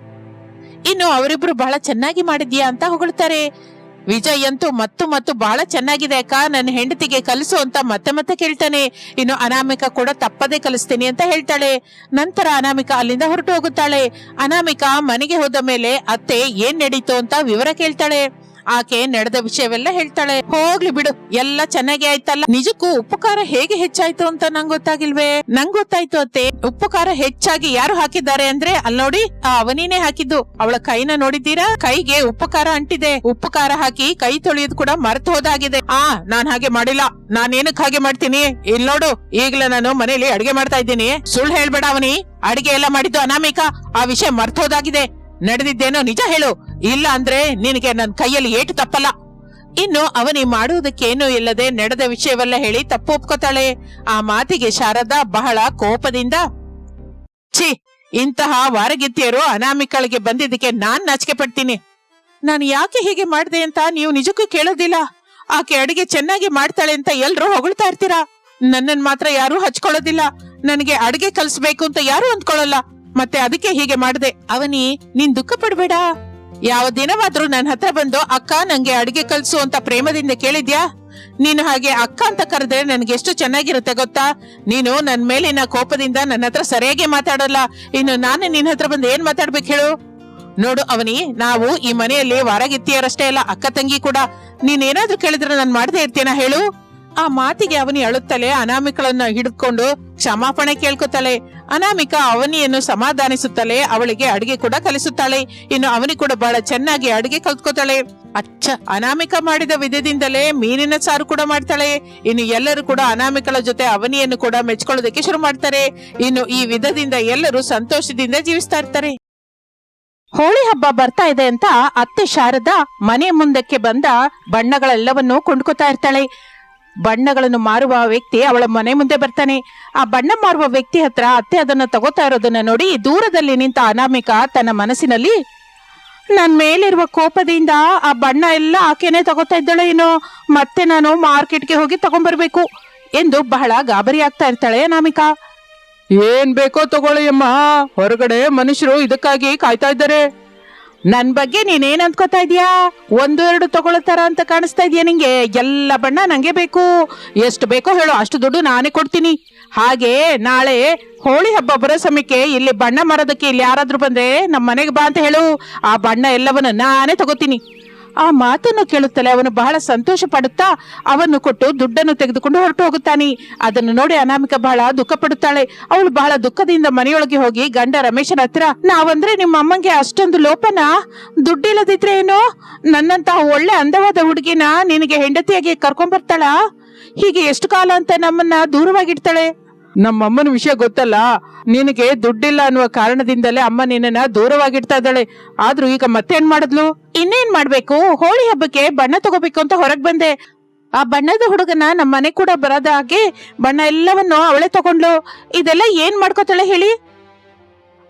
A: ಇನ್ನು ಅವರಿಬ್ರು ಬಹಳ ಚೆನ್ನಾಗಿ ಮಾಡಿದ್ಯಾ ಅಂತ ಹೊಗಳ್ತಾರೆ. ವಿಜಯ್ ಅಂತೂ ಮತ್ತು ಮತ್ತು ಬಹಳ ಚೆನ್ನಾಗಿದೆ ಅಕ್ಕ. ನನ್ನ ಹೆಂಡತಿಗೆ ಕಲಿಸು ಅಂತ ಮತ್ತೆ ಮತ್ತೆ ಕೇಳ್ತಾನೆ. ಇನ್ನು ಅನಾಮಿಕಾ ಕೂಡ ತಪ್ಪದೇ ಕಲಿಸ್ತೀನಿ ಅಂತ ಹೇಳ್ತಾಳೆ. ನಂತರ ಅನಾಮಿಕಾ ಅಲ್ಲಿಂದ ಹೊರಟು ಹೋಗುತ್ತಾಳೆ. ಅನಾಮಿಕಾ ಮನೆಗೆ ಹೋದ ಮೇಲೆ, ಅತ್ತೆ, ಏನ್ ನಡೀತು? ಅಂತ ವಿವರ ಕೇಳ್ತಾಳೆ. ಆಕೆ ನಡೆದ ವಿಷಯವೆಲ್ಲ ಹೇಳ್ತಾಳೆ. ಹೋಗ್ಲಿ ಬಿಡು, ಎಲ್ಲ ಚೆನ್ನಾಗಿ ಆಯ್ತಲ್ಲ? ನಿಜಕ್ಕೂ ಉಪ್ಪು ಖಾರ ಹೇಗೆ ಹೆಚ್ಚಾಯ್ತು ಅಂತ ನಂಗೆ ಗೊತ್ತಾಗಿಲ್ವೇ? ನಂಗ್ ಗೊತ್ತಾಯ್ತು ಅತ್ತೆ. ಉಪ್ಪು ಖಾರ ಹೆಚ್ಚಾಗಿ ಯಾರು ಹಾಕಿದ್ದಾರೆ ಅಂದ್ರೆ, ಅಲ್ ನೋಡಿ, ಆ ಅವನಿನೇ ಹಾಕಿದ್ದು. ಅವಳ ಕೈನ ನೋಡಿದ್ದೀರಾ? ಕೈಗೆ ಉಪ್ಪು ಖಾರ ಅಂಟಿದೆ. ಉಪ್ಪು ಖಾರ ಹಾಕಿ ಕೈ ತೊಳೆಯೋದು ಕೂಡ ಮರೆತು ಹೋದಾಗಿದೆ. ಆ, ನಾನ್ ಹಾಗೆ ಮಾಡಿಲ್ಲ. ನಾನೇನಕ್ ಹಾಗೆ ಮಾಡ್ತೀನಿ? ಇಲ್ ನೋಡು, ಈಗ್ಲೇ ನಾನು ಮನೇಲಿ ಅಡಿಗೆ ಮಾಡ್ತಾ ಇದ್ದೀನಿ. ಸುಳ್ಳು ಹೇಳ್ಬೇಡ ಅವನಿ. ಅಡಿಗೆ ಎಲ್ಲ ಮಾಡಿದ್ದು ಅನಾಮಿಕ. ಆ ವಿಷಯ ಮರ್ತೋದಾಗಿದೆ ನಡೆದಿದ್ದೇನೋ ನಿಜ ಹೇಳು. ಇಲ್ಲ ಅಂದ್ರೆ ನಿನಗೆ ನನ್ನ ಕೈಯಲ್ಲಿ ಏಟು ತಪ್ಪಲ್ಲ. ಇನ್ನು ಅವನಿ ಮಾಡುವುದಕ್ಕೇನೂ ಇಲ್ಲದೆ ನಡೆದ ವಿಷಯವೆಲ್ಲ ಹೇಳಿ ತಪ್ಪು ಒಪ್ಕೋತಾಳೆ. ಆ ಮಾತಿಗೆ ಶಾರದಾ ಬಹಳ ಕೋಪದಿಂದ, ಛೀ, ಇಂತಹ ವಾರಗಿತ್ತಿಯರು ಅನಾಮಿಕಳಿಗೆ ಬಂದಿದ್ದಕ್ಕೆ ನಾನ್ ನಾಚಿಕೆ ಪಡ್ತೀನಿ. ನಾನು ಯಾಕೆ ಹೀಗೆ ಮಾಡಿದೆ ಅಂತ ನೀವು ನಿಜಕ್ಕೂ ಕೇಳೋದಿಲ್ಲ. ಆಕೆ ಅಡಿಗೆ ಚೆನ್ನಾಗಿ ಮಾಡ್ತಾಳೆ ಅಂತ ಎಲ್ರೂ ಹೊಗಳ್ತಾ ಇರ್ತೀರಾ? ನನ್ನನ್ ಮಾತ್ರ ಯಾರೂ ಹಚ್ಕೊಳ್ಳೋದಿಲ್ಲ. ನನಗೆ ಅಡಿಗೆ ಕಲಿಸ್ಬೇಕು ಅಂತ ಯಾರು ಅಂದ್ಕೊಳ್ಳಲ್ಲ. ಮತ್ತೆ ಅದಕ್ಕೆ ಹೀಗೆ ಮಾಡಿದೆ. ಅವನಿ, ನೀನ್ ದುಃಖ ಪಡ್ಬೇಡ ಯಾವ ದಿನವಾದ್ರೂ ನನ್ನ ಹತ್ರ ಬಂದು, ಅಕ್ಕ, ನಂಗೆ ಅಡಿಗೆ ಕಲ್ಸು ಅಂತ ಪ್ರೇಮದಿಂದ ಕೇಳಿದ್ಯಾ? ನೀನು ಹಾಗೆ ಅಕ್ಕ ಅಂತ ಕರೆದ್ರೆ ನನ್ಗೆ ಎಷ್ಟು ಚೆನ್ನಾಗಿರುತ್ತೆ ಗೊತ್ತಾ? ನೀನು ನನ್ ಮೇಲಿನ ಕೋಪದಿಂದ ನನ್ನ ಹತ್ರ ಸರಿಯಾಗಿ ಮಾತಾಡಲ್ಲ. ಇನ್ನು ನಾನು ನಿನ್ನ ಹತ್ರ ಬಂದು ಏನ್ ಮಾತಾಡ್ಬೇಕು ಹೇಳು? ನೋಡು ಅವನಿ, ನಾವು ಈ ಮನೆಯಲ್ಲಿ ವಾರಗಿತ್ತಿಯರಷ್ಟೇ ಅಲ್ಲ, ಅಕ್ಕ ತಂಗಿ ಕೂಡ. ನೀನೇನಾದ್ರೂ ಕೇಳಿದ್ರೆ ನಾನು ಮಾಡದೇ ಇರ್ತೀನ ಹೇಳು? ಆ ಮಾತಿಗೆ ಅವನಿ ಅಳುತ್ತಲೇ ಅನಾಮಿಕಳನ್ನ ಹಿಡಿದುಕೊಂಡು ಕ್ಷಮಾಪಣೆ ಕೇಳ್ಕೊತಾಳೆ. ಅನಾಮಿಕ ಅವನಿಯನ್ನು ಸಮಾಧಾನಿಸುತ್ತಲೇ ಅವಳಿಗೆ ಅಡಿಗೆ ಕೂಡ ಕಲಿಸುತ್ತಾಳೆ. ಇನ್ನು ಅವನಿ ಕೂಡ ಬಹಳ ಚೆನ್ನಾಗಿ ಅಡಿಗೆ ಕಲ್ತ್ಕೊತಾಳೆ. ಅಚ್ಚ, ಅನಾಮಿಕ ಮಾಡಿದ ವಿಧದಿಂದಲೇ ಮೀನಿನ ಸಾರು ಕೂಡ ಮಾಡ್ತಾಳೆ. ಇನ್ನು ಎಲ್ಲರೂ ಕೂಡ ಅನಾಮಿಕಳ ಜೊತೆ ಅವನಿಯನ್ನು ಕೂಡ ಮೆಚ್ಕೊಳ್ಳೋದಕ್ಕೆ ಶುರು ಮಾಡ್ತಾರೆ. ಇನ್ನು ಈ ವಿಧದಿಂದ ಎಲ್ಲರೂ ಸಂತೋಷದಿಂದ ಜೀವಿಸ್ತಾ ಇರ್ತಾರೆ. ಹೋಳಿ ಹಬ್ಬ ಬರ್ತಾ ಇದೆ ಅಂತ ಅತ್ತೆ ಶಾರದಾ ಮನೆ ಮುಂದಕ್ಕೆ ಬಂದ ಬಣ್ಣಗಳೆಲ್ಲವನ್ನೂ ಕೊಂಡ್ಕೊತಾ ಇರ್ತಾಳೆ. ಬಣ್ಣಗಳನ್ನು ಮಾರುವ ವ್ಯಕ್ತಿ ಅವಳ ಮನೆ ಮುಂದೆ ಬರ್ತಾನೆ. ಆ ಬಣ್ಣ ಮಾರುವ ವ್ಯಕ್ತಿ ಹತ್ರ ಅತ್ತೆ ಅದನ್ನ ತಗೋತಾ ಇರೋದನ್ನ ನೋಡಿ ದೂರದಲ್ಲಿ ನಿಂತ ಅನಾಮಿಕ ತನ್ನ ಮನಸ್ಸಿನಲ್ಲಿ ನನ್ನ ಮೇಲಿರುವ ಕೋಪದಿಂದ ಆ ಬಣ್ಣ ಎಲ್ಲ ಆಕೆನೆ ತಗೋತಾ ಇದ್ದಾಳೆ ಏನೋ, ಮತ್ತೆ ನಾನು ಮಾರ್ಕೆಟ್ಗೆ ಹೋಗಿ ತಗೊಂಡ್ಬರ್ಬೇಕು ಎಂದು ಬಹಳ ಗಾಬರಿ ಆಗ್ತಾ ಇರ್ತಾಳೆ ಅನಾಮಿಕಾ. ಏನ್ ಬೇಕೋ ತಗೊಳ್ಳಿ ಅಮ್ಮ, ಹೊರಗಡೆ ಮನುಷ್ಯರು ಇದಕ್ಕಾಗಿ ಕಾಯ್ತಾ ಇದ್ದಾರೆ. ನನ್ ಬಗ್ಗೆ ನೀನೇನ್ ಅನ್ಕೋತಾ ಇದೀಯಾ? ಒಂದು ಎರಡು ತಗೊಳ್ತಾರ ಅಂತ ಕಾಣಿಸ್ತಾ ಇದೆಯಾ ನಿಂಗೆ? ಎಲ್ಲ ಬಣ್ಣ ನಂಗೆ ಬೇಕು. ಎಷ್ಟು ಬೇಕೋ ಹೇಳು, ಅಷ್ಟು ದುಡ್ಡು ನಾನೇ ಕೊಡ್ತೀನಿ. ಹಾಗೆ ನಾಳೆ ಹೋಳಿ ಹಬ್ಬ ಬರೋ ಸಮಯಕ್ಕೆ ಇಲ್ಲಿ ಬಣ್ಣ ಮಾರೋದಕ್ಕೆ ಇಲ್ಲಿ ಯಾರಾದ್ರೂ ಬಂದ್ರೆ ನಮ್ಮ ಮನೆಗೆ ಬಾ ಅಂತ ಹೇಳು. ಆ ಬಣ್ಣ ಎಲ್ಲವನ್ನ ನಾನೇ ತಗೋತೀನಿ. ಆ ಮಾತನ್ನು ಕೇಳುತ್ತಲೇ ಅವನು ಬಹಳ ಸಂತೋಷ ಪಡುತ್ತಾ ಅವನ್ನು ಕೊಟ್ಟು ದುಡ್ಡನ್ನು ತೆಗೆದುಕೊಂಡು ಹೊರಟು ಹೋಗುತ್ತಾನೆ. ಅದನ್ನು ನೋಡಿ ಅನಾಮಿಕ ಬಹಳ ದುಃಖ ಪಡುತ್ತಾಳೆ. ಅವಳು ಬಹಳ ದುಃಖದಿಂದ ಮನೆಯೊಳಗೆ ಹೋಗಿ, ಗಂಡ ರಮೇಶನ ಹತ್ರ, ನಾವಂದ್ರೆ ನಿಮ್ಮ ಅಮ್ಮಂಗೆ ಅಷ್ಟೊಂದು ಲೋಪನ? ದುಡ್ಡಿಲ್ಲದಿದ್ರೆ ಏನು? ನನ್ನಂತ ಒಳ್ಳೆ ಅಂದವಾದ ಹುಡುಗಿನ ನಿನಗೆ ಹೆಂಡತಿಯಾಗಿ ಕರ್ಕೊಂಡ್ ಬರ್ತಾಳ ಹೀಗೆ ಎಷ್ಟು ಕಾಲ ಅಂತ ನಮ್ಮನ್ನ ದೂರವಾಗಿಡ್ತಾಳೆ? ನಮ್ಮಮ್ಮನ ವಿಷಯ ಗೊತ್ತಲ್ಲ? ನಿನಗೆ ದುಡ್ಡಿಲ್ಲ ಅನ್ನುವ ಕಾರಣದಿಂದಲೇ ಅಮ್ಮ ನಿನ್ನನ್ನ ದೂರವಾಗಿಡ್ತಾ ಇದ್ದಾಳೆ. ಆದ್ರೂ ಈಗ ಮತ್ತೇನ್ ಮಾಡಿದ್ಲು? ಇನ್ನೇನ್ ಮಾಡ್ಬೇಕು? ಹೋಳಿ ಹಬ್ಬಕ್ಕೆ ಬಣ್ಣ ತಗೋಬೇಕು ಅಂತ ಹೊರಗ್ ಬಂದೆ. ಆ ಬಣ್ಣದ ಹುಡುಗನ ನಮ್ಮ ಮನೆ ಕೂಡ ಬರದ ಹಾಗೆ ಬಣ್ಣ ಎಲ್ಲವನ್ನು ಅವಳೆ ತಗೊಂಡ್ಲು ಇದೆಲ್ಲ ಏನ್ ಮಾಡ್ಕೋತಾಳೆ ಹೇಳಿ?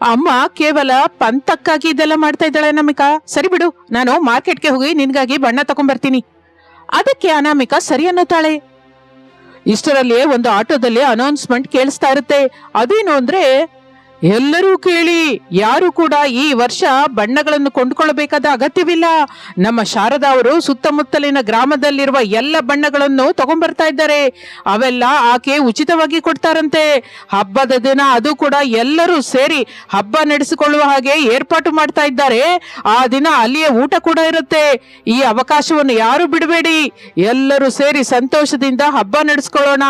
A: ಅಮ್ಮ ಕೇವಲ ಪಂತಕ್ಕಾಗಿ ಇದೆಲ್ಲ ಮಾಡ್ತಾ ಇದ್ದಾಳೆ ಅನಾಮಿಕಾ. ಸರಿ ಬಿಡು ನಾನು ಮಾರ್ಕೆಟ್ಗೆ ಹೋಗಿ ನಿನ್ಗಾಗಿ ಬಣ್ಣ ತಗೊಂಡ್ಬರ್ತೀನಿ ಅದಕ್ಕೆ ಅನಾಮಿಕಾ ಸರಿ ಅನ್ನುತ್ತಾಳೆ. ಇಷ್ಟರಲ್ಲಿಯೇ ಒಂದು ಆಟೋದಲ್ಲಿ ಅನೌನ್ಸ್ಮೆಂಟ್ ಕೇಳಿಸ್ತಾ ಇರುತ್ತೆ. ಅದೇನು ಅಂದ್ರೆ ಎಲ್ಲರೂ ಕೇಳಿ, ಯಾರು ಕೂಡ ಈ ವರ್ಷ ಬಣ್ಣಗಳನ್ನು ಕೊಂಡುಕೊಳ್ಳಬೇಕಾದ ಅಗತ್ಯವಿಲ್ಲ. ನಮ್ಮ ಶಾರದಾ ಅವರು ಸುತ್ತಮುತ್ತಲಿನ ಗ್ರಾಮದಲ್ಲಿರುವ ಎಲ್ಲ ಬಣ್ಣಗಳನ್ನು ತಗೊಂಡ್ಬರ್ತಾ ಇದ್ದಾರೆ. ಅವೆಲ್ಲ ಆಕೆ ಉಚಿತವಾಗಿ ಕೊಡ್ತಾರಂತೆ. ಹಬ್ಬದ ದಿನ ಅದು ಕೂಡ ಎಲ್ಲರೂ ಸೇರಿ ಹಬ್ಬ ನಡೆಸಿಕೊಳ್ಳುವ ಹಾಗೆ ಏರ್ಪಾಟು ಮಾಡ್ತಾ ಇದ್ದಾರೆ. ಆ ದಿನ ಅಲ್ಲಿಯೇ ಊಟ ಕೂಡ ಇರುತ್ತೆ. ಈ ಅವಕಾಶವನ್ನು ಯಾರು ಬಿಡಬೇಡಿ. ಎಲ್ಲರೂ ಸೇರಿ ಸಂತೋಷದಿಂದ ಹಬ್ಬ ನಡೆಸ್ಕೊಳ್ಳೋಣ.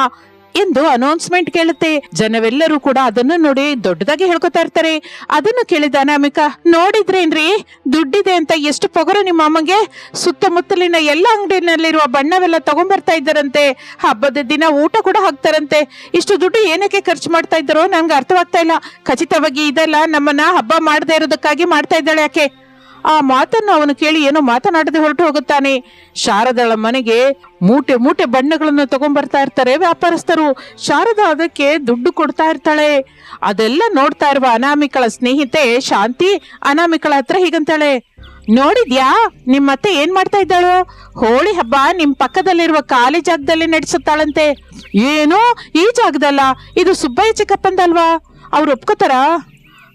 A: ಎಂದು ಅನೌನ್ಸ್ಮೆಂಟ್ ಕೇಳುತ್ತೆ. ಜನವೆಲ್ಲರೂ ಕೂಡ ಅದನ್ನು ನೋಡಿ ದೊಡ್ಡದಾಗಿ ಹೇಳ್ಕೊತಾ ಇರ್ತಾರೆ. ಅದನ್ನು ಕೇಳಿದ ಅನಾಮಿಕ ನೋಡಿದ್ರೇನ್ರಿ ದುಡ್ಡಿದೆ ಅಂತ ಎಷ್ಟು ಪೊಗರು ನಿಮ್ಮ ಅಮ್ಮಗೆ? ಸುತ್ತಮುತ್ತಲಿನ ಎಲ್ಲ ಅಂಗಡಿನಲ್ಲಿರುವ ಬಣ್ಣವೆಲ್ಲ ತಗೊಂಡ್ಬರ್ತಾ ಇದ್ದಾರಂತೆ. ಹಬ್ಬದ ದಿನ ಊಟ ಕೂಡ ಹಾಕ್ತಾರಂತೆ. ಇಷ್ಟು ದುಡ್ಡು ಏನಕ್ಕೆ ಖರ್ಚು ಮಾಡ್ತಾ ಇದ್ದಾರೋ ನನ್ಗೆ ಅರ್ಥವಾಗ್ತಾ ಇಲ್ಲ. ಖಚಿತವಾಗಿ ಇದೆಲ್ಲ ನಮ್ಮನ್ನ ಹಬ್ಬ ಮಾಡದೇ ಇರೋದಕ್ಕಾಗಿ ಮಾಡ್ತಾ ಇದ್ದಾಳೆ ಯಾಕೆ? ಆ ಮಾತನ್ನು ಅವನು ಕೇಳಿ ಏನೋ ಮಾತನಾಡದೆ ಹೊರಟು ಹೋಗುತ್ತಾನೆ. ಶಾರದಳ ಮನೆಗೆ ಮೂಟೆ ಮೂಟೆ ಬಣ್ಣಗಳನ್ನು ತಗೊಂಡ್ಬರ್ತಾ ಇರ್ತಾರೆ ವ್ಯಾಪಾರಸ್ಥರು. ಶಾರದಾ ಅದಕ್ಕೆ ದುಡ್ಡು ಕೊಡ್ತಾ ಇರ್ತಾಳೆ. ಅದೆಲ್ಲ ನೋಡ್ತಾ ಇರುವ ಅನಾಮಿಕಳ ಸ್ನೇಹಿತೆ ಶಾಂತಿ ಅನಾಮಿಕಳ ಹತ್ರ ಹೀಗಂತಾಳೆ. ನೋಡಿದ್ಯಾ? ನಿಮ್ಮತ್ತೆ ಏನ್ ಮಾಡ್ತಾ ಇದ್ದಾಳು? ಹೋಳಿ ಹಬ್ಬ ನಿಮ್ ಪಕ್ಕದಲ್ಲಿರುವ ಖಾಲಿ ಜಾಗದಲ್ಲಿ ನಡೆಸುತ್ತಾಳಂತೆ. ಏನು ಈ ಜಾಗದಲ್ಲ, ಇದು ಸುಬ್ಬಯ್ಯ ಚಿಕ್ಕಪ್ಪಂದಲ್ವಾ? ಅವ್ರು ಒಪ್ಕೋತಾರಾ?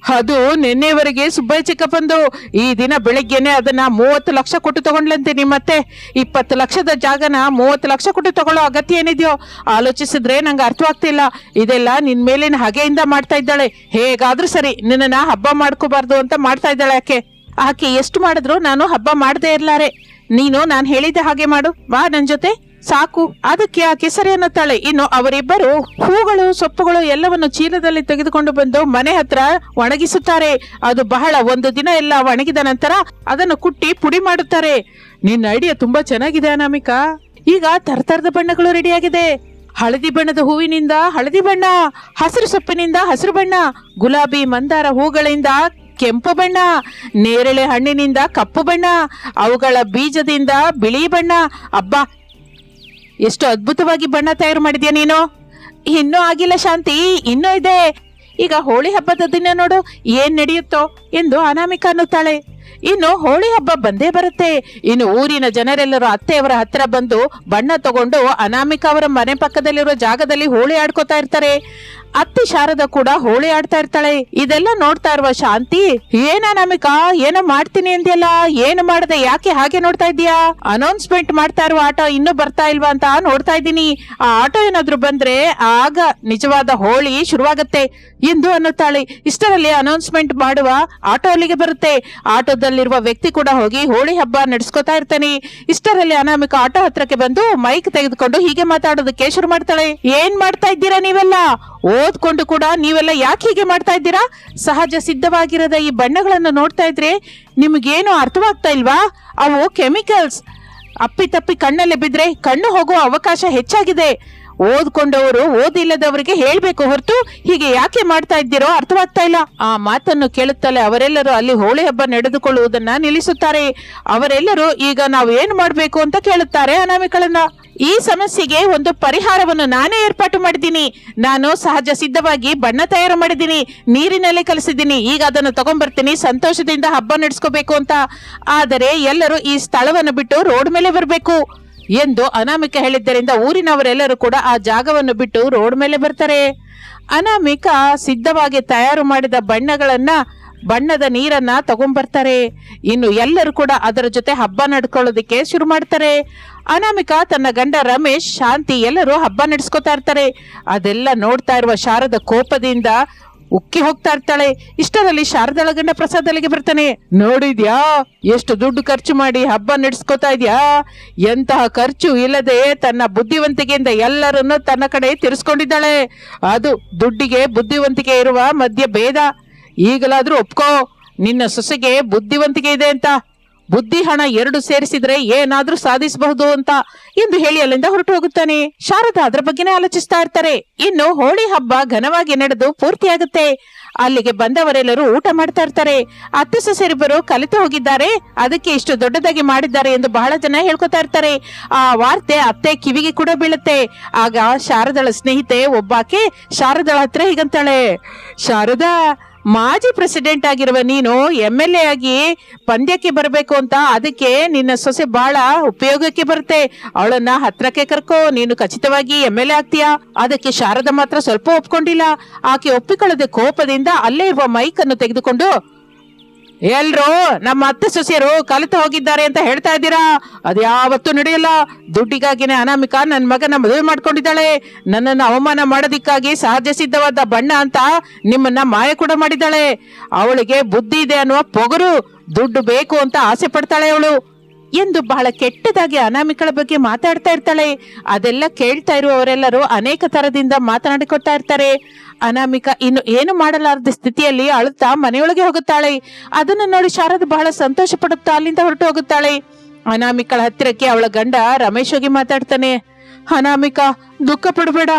A: ಅದು ನಿನ್ನೆವರೆಗೆ ಸುಬ್ಬಯ್ಯ ಚಿಕ್ಕಪ್ಪಂದು ಈ ದಿನ ಬೆಳಗ್ಗೆನೆ ಅದನ್ನ ಮೂವತ್ತು ಲಕ್ಷ ಕೊಟ್ಟು ತಗೊಂಡ್ಲಂತೆ ನಿಮ್ಮತ್ತೆ ಇಪ್ಪತ್ತು ಲಕ್ಷದ ಜಾಗನ ಮೂವತ್ತು ಲಕ್ಷ ಕೊಟ್ಟು ತಗೊಳ್ಳೋ ಅಗತ್ಯ ಏನಿದೆಯೋ? ಆಲೋಚಿಸಿದ್ರೆ ನಂಗೆ ಅರ್ಥವಾಗ್ತಿಲ್ಲ ಇದೆಲ್ಲ ನಿನ್ ಮೇಲಿನ ಹಗೆಯಿಂದ ಮಾಡ್ತಾ ಇದ್ದಾಳೆ. ಹೇಗಾದ್ರೂ ಸರಿ, ನಿನ್ನನ್ನ ಹಬ್ಬ ಮಾಡ್ಕೋಬಾರ್ದು ಅಂತ ಮಾಡ್ತಾ ಇದ್ದಾಳೆ ಆಕೆ. ಆಕೆ ಎಷ್ಟು ಮಾಡಿದ್ರು ನಾನು ಹಬ್ಬ ಮಾಡದೇ ಇರ್ಲಾರೆ. ನೀನು ನಾನು ಹೇಳಿದ್ದೆ ಹಾಗೆ ಮಾಡು. ಬಾ ನನ್ನ ಜೊತೆ. ಸಾಕು. ಅದಕ್ಕೆ ಆ ಸರಿ ಅನ್ನುತ್ತಾಳೆ ಇನ್ನು ಅವರಿಬ್ಬರು ಹೂಗಳು, ಸೊಪ್ಪುಗಳು ಎಲ್ಲವನ್ನು ಚೀಲದಲ್ಲಿ ತೆಗೆದುಕೊಂಡು ಬಂದು ಮನೆ ಹತ್ರ ಒಣಗಿಸುತ್ತಾರೆ. ಅದು ಬಹಳ ಒಂದು ದಿನ ಎಲ್ಲ ಒಣಗಿದ ನಂತರ ಅದನ್ನು ಕುಟ್ಟಿ ಪುಡಿ ಮಾಡುತ್ತಾರೆ. ನಿನ್ನ ಐಡಿಯಾ ತುಂಬಾ ಚೆನ್ನಾಗಿದೆ ಅನಾಮಿಕಾ. ಈಗ ತರತರದ ಬಣ್ಣಗಳು ರೆಡಿಯಾಗಿದೆ. ಹಳದಿ ಬಣ್ಣದ ಹೂವಿನಿಂದ ಹಳದಿ ಬಣ್ಣ, ಹಸಿರು ಸೊಪ್ಪಿನಿಂದ ಹಸಿರು ಬಣ್ಣ, ಗುಲಾಬಿ ಮಂದಾರ ಹೂಗಳಿಂದ ಕೆಂಪು ಬಣ್ಣ, ನೇರಳೆ ಹಣ್ಣಿನಿಂದ ಕಪ್ಪು ಬಣ್ಣ, ಅವುಗಳ ಬೀಜದಿಂದ ಬಿಳಿ ಬಣ್ಣ. ಅಬ್ಬಾ ಎಷ್ಟು ಅದ್ಭುತವಾಗಿ ಬಣ್ಣ ತಯಾರು ಮಾಡಿದ್ಯಾ ನೀನು? ಇನ್ನೂ ಆಗಿಲ್ಲ ಶಾಂತಿ, ಇನ್ನೂ ಇದೆ. ಈಗ ಹೋಳಿ ಹಬ್ಬದ ದಿನ ನೋಡು, ಏನ್ ನಡೆಯುತ್ತೋ ಎಂದು ಅನಾಮಿಕ ಅನ್ನುತ್ತಾಳೆ. ಇನ್ನು ಹೋಳಿ ಹಬ್ಬ ಬಂದೇ ಬರುತ್ತೆ. ಇನ್ನು ಊರಿನ ಜನರೆಲ್ಲರೂ ಅತ್ತೆಯವರ ಹತ್ರ ಬಂದು ಬಣ್ಣ ತಗೊಂಡು ಅನಾಮಿಕ ಅವರ ಮನೆ ಪಕ್ಕದಲ್ಲಿರುವ ಜಾಗದಲ್ಲಿ ಹೋಳಿ ಆಡ್ಕೋತಾ ಇರ್ತಾರೆ. ಅತ್ತೆ ಶಾರದ ಕೂಡ ಹೋಳಿ ಆಡ್ತಾ ಇರ್ತಾಳೆ. ಇದೆಲ್ಲ ನೋಡ್ತಾ ಇರುವ ಶಾಂತಿ, ಏನ ನಮಿಕಾ, ಏನ ಮಾಡ್ತೀನಿ ಅಂದ್ಯಲ್ಲ, ಏನು ಮಾಡದೆ, ಯಾಕೆ ಹಾಗೆ ನೋಡ್ತಾ ಇದೀಯಾ ಅನೌನ್ಸ್ಮೆಂಟ್ ಮಾಡ್ತಾ ಇರುವ ಆಟೋ ಇನ್ನೂ ಬರ್ತಾ ಇಲ್ವಾ ಅಂತ ನೋಡ್ತಾ ಇದ್ದೀನಿ. ಆ ಆಟೋ ಏನಾದ್ರು ಬಂದ್ರೆ ಆಗ ನಿಜವಾದ ಹೋಳಿ ಶುರುವಾಗತ್ತೆ ಎಂದು ಅನ್ನುತ್ತಾಳೆ. ಇಷ್ಟರಲ್ಲಿ ಅನೌನ್ಸ್ಮೆಂಟ್ ಮಾಡುವ ಆಟೋ ಅಲ್ಲಿಗೆ ಬರುತ್ತೆ. ಆಟೋದಲ್ಲಿರುವ ವ್ಯಕ್ತಿ ಕೂಡ ಹೋಗಿ ಹೋಳಿ ಹಬ್ಬ ನಡೆಸ್ಕೊತಾ ಇರ್ತಾನೆ. ಇಷ್ಟರಲ್ಲಿ ಅನಾಮಿಕ ಆಟೋ ಹತ್ರಕ್ಕೆ ಬಂದು ಮೈಕ್ ತೆಗೆದುಕೊಂಡು ಹೀಗೆ ಮಾತಾಡೋದಕ್ಕೆ ಶುರು ಮಾಡ್ತಾಳೆ. ಏನ್ ಮಾಡ್ತಾ ಇದ್ದೀರಾ ನೀವೆಲ್ಲ? ಓದ್ಕೊಂಡು ಕೂಡ ನೀವೆಲ್ಲ ಯಾಕೆ ಹೀಗೆ ಮಾಡ್ತಾ ಇದ್ದೀರಾ? ಸಹಜ ಸಿದ್ಧವಾಗಿರದ ಈ ಬಣ್ಣಗಳನ್ನು ನೋಡ್ತಾ ಇದ್ರೆ ನಿಮಗೇನು ಅರ್ಥವಾಗ್ತಾ ಇಲ್ವಾ? ಅವು ಕೆಮಿಕಲ್ಸ್. ಅಪ್ಪಿ ತಪ್ಪಿ ಕಣ್ಣಲ್ಲಿ ಬಿದ್ರೆ ಕಣ್ಣು ಹೋಗುವ ಅವಕಾಶ ಹೆಚ್ಚಾಗಿದೆ. ಓದ್ಕೊಂಡವರು ಓದಿಲ್ಲದವರಿಗೆ ಹೇಳ್ಬೇಕು ಹೊರತು ಹೀಗೆ ಯಾಕೆ ಮಾಡ್ತಾ ಇದ್ದೀರೋ ಅರ್ಥವಾಗ್ತಾ ಇಲ್ಲ. ಆ ಮಾತನ್ನು ಕೇಳುತ್ತಲೇ ಅವರೆಲ್ಲರೂ ಅಲ್ಲಿ ಹೋಳಿ ಹಬ್ಬ ನಡೆದುಕೊಳ್ಳುವುದನ್ನ ನಿಲ್ಲಿಸುತ್ತಾರೆ. ಅವರೆಲ್ಲರೂ ಈಗ ನಾವು ಏನು ಮಾಡಬೇಕು ಅಂತ ಕೇಳುತ್ತಾರೆ ಅನಾಮಿಕಳನ್ನ. ಈ ಸಮಸ್ಯೆಗೆ ಒಂದು ಪರಿಹಾರವನ್ನು ನಾನೇ ಏರ್ಪಾಟು ಮಾಡಿದ್ದೀನಿ. ನಾನು ಸಹಜ ಸಿದ್ಧವಾಗಿ ಬಣ್ಣ ತಯಾರು ಮಾಡಿದ್ದೀನಿ. ನೀರಿನಲ್ಲಿ ಕಲಿಸಿದ್ದೀನಿ. ಈಗ ಅದನ್ನು ತಗೊಂಡ್ಬರ್ತೀನಿ ಸಂತೋಷದಿಂದ ಹಬ್ಬ ನಡೆಸ್ಕೋಬೇಕು ಅಂತ. ಆದರೆ ಎಲ್ಲರೂ ಈ ಸ್ಥಳವನ್ನು ಬಿಟ್ಟು ರೋಡ್ ಮೇಲೆ ಬರಬೇಕು. ಎಂದು ಅನಾಮಿಕ ಹೇಳಿದ್ದರಿಂದ ಊರಿನವರೆಲ್ಲರೂ ಕೂಡ ಆ ಜಾಗವನ್ನು ಬಿಟ್ಟು ರೋಡ್ ಮೇಲೆ ಬರ್ತಾರೆ. ಅನಾಮಿಕ ಸಿದ್ಧವಾಗಿ ತಯಾರು ಮಾಡಿದ ಬಣ್ಣಗಳನ್ನ, ಬಣ್ಣದ ನೀರನ್ನ ತಗೊಂಡ್ಬರ್ತಾರೆ ಇನ್ನು ಎಲ್ಲರೂ ಕೂಡ ಅದರ ಜೊತೆ ಹಬ್ಬ ನಡ್ಕೊಳ್ಳೋದಕ್ಕೆ ಶುರು ಮಾಡ್ತಾರೆ. ಅನಾಮಿಕ ತನ್ನ ಗಂಡ ರಮೇಶ್, ಶಾಂತಿ ಎಲ್ಲರೂ ಹಬ್ಬ ನಡೆಸ್ಕೊತಾ ಇರ್ತಾರೆ. ಅದೆಲ್ಲ ನೋಡ್ತಾ ಇರುವ ಶಾರದ ಕೋಪದಿಂದ ಉಕ್ಕಿ ಹೋಗ್ತಾ ಇರ್ತಾಳೆ. ಇಷ್ಟರಲ್ಲಿ ಶಾರದಳ ಗಂಡ ಪ್ರಸಾದ್ ಬರ್ತಾನೆ. ನೋಡಿದ್ಯಾ? ಎಷ್ಟು ದುಡ್ಡು ಖರ್ಚು ಮಾಡಿ ಹಬ್ಬ ನಡೆಸ್ಕೋತಾ ಇದ್ಯಾ? ಎಂತಹ ಖರ್ಚು ಇಲ್ಲದೆ ತನ್ನ ಬುದ್ಧಿವಂತಿಕೆಯಿಂದ ಎಲ್ಲರನ್ನು ತನ್ನ ಕಡೆ ತಿರ್ಸ್ಕೊಂಡಿದ್ದಾಳೆ. ಅದು ದುಡ್ಡಿಗೆ ಬುದ್ಧಿವಂತಿಕೆ ಇರುವ ಮಧ್ಯ ಭೇದ ಈಗಲಾದ್ರೂ ಒಪ್ಕೋ. ನಿನ್ನ ಸೊಸೆಗೆ ಬುದ್ಧಿವಂತಿಕೆ ಇದೆ ಅಂತ. ಬುದ್ಧಿ ಹಣ ಎರಡು ಸೇರಿಸಿದ್ರೆ ಏನಾದ್ರೂ ಸಾಧಿಸಬಹುದು ಅಂತ ಎಂದು ಹೇಳಿ ಅಲ್ಲಿಂದ ಹೊರಟು ಹೋಗುತ್ತಾನೆ ಶಾರದಾ ಅದರ ಬಗ್ಗೆನೇ ಆಲೋಚಿಸ್ತಾ ಇರ್ತಾರೆ. ಇನ್ನು ಹೋಳಿ ಹಬ್ಬ ಘನವಾಗಿ ನಡೆದು ಪೂರ್ತಿಯಾಗುತ್ತೆ. ಅಲ್ಲಿಗೆ ಬಂದವರೆಲ್ಲರೂ ಊಟ ಮಾಡ್ತಾ ಇರ್ತಾರೆ. ಅತ್ತೆ ಸೊಸೆರಿಬ್ಬರು ಕಲಿತು ಹೋಗಿದ್ದಾರೆ. ಅದಕ್ಕೆ ಇಷ್ಟು ದೊಡ್ಡದಾಗಿ ಮಾಡಿದ್ದಾರೆ ಎಂದು ಬಹಳ ಜನ ಹೇಳ್ಕೊತಾ ಇರ್ತಾರೆ. ಆ ವಾರ್ತೆ ಅತ್ತೆ ಕಿವಿಗೆ ಕೂಡ ಬೀಳುತ್ತೆ. ಆಗ ಶಾರದಳ ಸ್ನೇಹಿತೆ ಒಬ್ಬಾಕೆ, ಶಾರದಳ ಹತ್ರ ಹೀಗಂತಾಳೆ, ಶಾರದಾ ಮಾಜಿ ಪ್ರೆಸಿಡೆಂಟ್ ಆಗಿರುವ ನೀನು ಎಂ ಎಲ್ ಎ ಆಗಿ ಪಂದ್ಯಕ್ಕೆ ಬರಬೇಕು ಅಂತ ಅದಕ್ಕೆ ನಿನ್ನ ಸೊಸೆ ಬಹಳ ಉಪಯೋಗಕ್ಕೆ ಬರುತ್ತೆ. ಅವಳನ್ನ ಹತ್ರಕ್ಕೆ ಕರ್ಕೋ. ನೀನು ಖಚಿತವಾಗಿ ಎಂ ಎಲ್ ಎ ಆಗ್ತೀಯಾ? ಅದಕ್ಕೆ ಶಾರದ ಮಾತ್ರ ಸ್ವಲ್ಪ ಒಪ್ಕೊಂಡಿಲ್ಲ. ಆಕೆ ಒಪ್ಪಿಕೊಳ್ಳದೆ ಕೋಪದಿಂದ ಅಲ್ಲೇ ಇರುವ ಮೈಕ್ ಅನ್ನು ತೆಗೆದುಕೊಂಡು ಎಲ್ರು ನಮ್ಮ ಅತ್ತೆ ಸೊಸೆಯರು ಕಲಿತು ಹೋಗಿದ್ದಾರೆ ಅಂತ ಹೇಳ್ತಾ ಇದ್ದೀರಾ? ಅದ್ಯಾವತ್ತೂ ನಡೆಯಲ್ಲ. ದುಡ್ಡಿಗಾಗಿನೇ ಅನಾಮಿಕಾ ನನ್ನ ಮಗನ ಮದುವೆ ಮಾಡ್ಕೊಂಡಿದ್ದಾಳೆ. ನನ್ನನ್ನು ಅವಮಾನ ಮಾಡೋದಿಕ್ಕಾಗಿ ಸಹಜ ಸಿದ್ಧವಾದ ಬಣ್ಣ ಅಂತ ನಿಮ್ಮನ್ನ ಮಾಯ ಕೂಡ ಮಾಡಿದ್ದಾಳೆ. ಅವಳಿಗೆ ಬುದ್ಧಿ ಇದೆ ಅನ್ನುವ ಪೊಗರು ದುಡ್ಡು ಬೇಕು ಅಂತ ಆಸೆ ಪಡ್ತಾಳೆ ಅವಳು. ಎಂದು ಬಹಳ ಕೆಟ್ಟದಾಗಿ ಅನಾಮಿಕಳ ಬಗ್ಗೆ ಮಾತಾಡ್ತಾ ಇರ್ತಾಳೆ. ಅದೆಲ್ಲ ಕೇಳ್ತಾ ಇರುವವರೆಲ್ಲರೂ ಅನೇಕ ತರದಿಂದ ಮಾತನಾಡಿಕೊಳ್ತಾ ಇರ್ತಾರೆ. ಅನಾಮಿಕ ಇನ್ನು ಏನು ಮಾಡಲಾರದ ಸ್ಥಿತಿಯಲ್ಲಿ ಅಳುತ್ತಾ ಮನೆಯೊಳಗೆ ಹೋಗುತ್ತಾಳೆ. ಅದನ್ನು ನೋಡಿ ಶಾರದ ಬಹಳ ಸಂತೋಷ ಪಡುತ್ತಾ ಅಲ್ಲಿಂದ ಹೊರಟು ಹೋಗುತ್ತಾಳೆ. ಅನಾಮಿಕಳ ಹತ್ತಿರಕ್ಕೆ ಅವಳ ಗಂಡ ರಮೇಶ್ ಹೋಗಿ ಮಾತಾಡ್ತಾನೆ. ಅನಾಮಿಕಾ, ದುಃಖ ಪಡಬೇಡ.